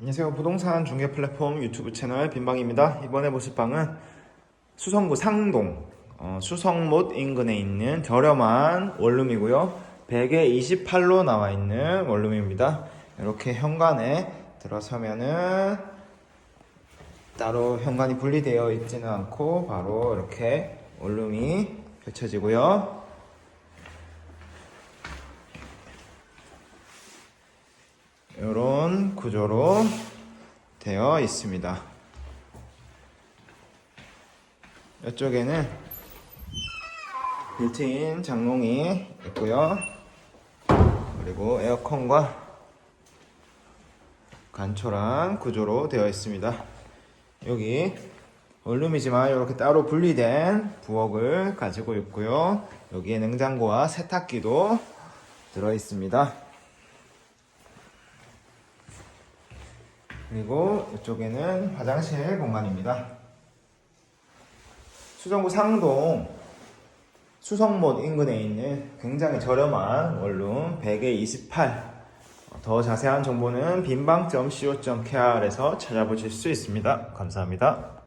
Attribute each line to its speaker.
Speaker 1: 안녕하세요. 부동산 중개 플랫폼 유튜브 채널 빈방입니다. 이번에 보실 방은 수성구 상동 어, 수성못 인근에 있는 저렴한 원룸이고요. 100에 28로 나와 있는 원룸입니다. 이렇게 현관에 들어서면은 따로 현관이 분리되어 있지는 않고 바로 이렇게 원룸이 펼쳐지고요. 이런 구조로 되어 있습니다. 이쪽에는 빌트인 장롱이 있고요. 그리고 에어컨과 간초란 구조로 되어 있습니다. 여기 원룸이지만 이렇게 따로 분리된 부엌을 가지고 있고요. 여기에 냉장고와 세탁기도 들어 있습니다. 그리고 이쪽에는 화장실 공간입니다. 수성구 상동 수성못 인근에 있는 굉장히 저렴한 원룸 100에 28. 더 자세한 정보는 빈방.co.kr에서 찾아보실 수 있습니다. 감사합니다.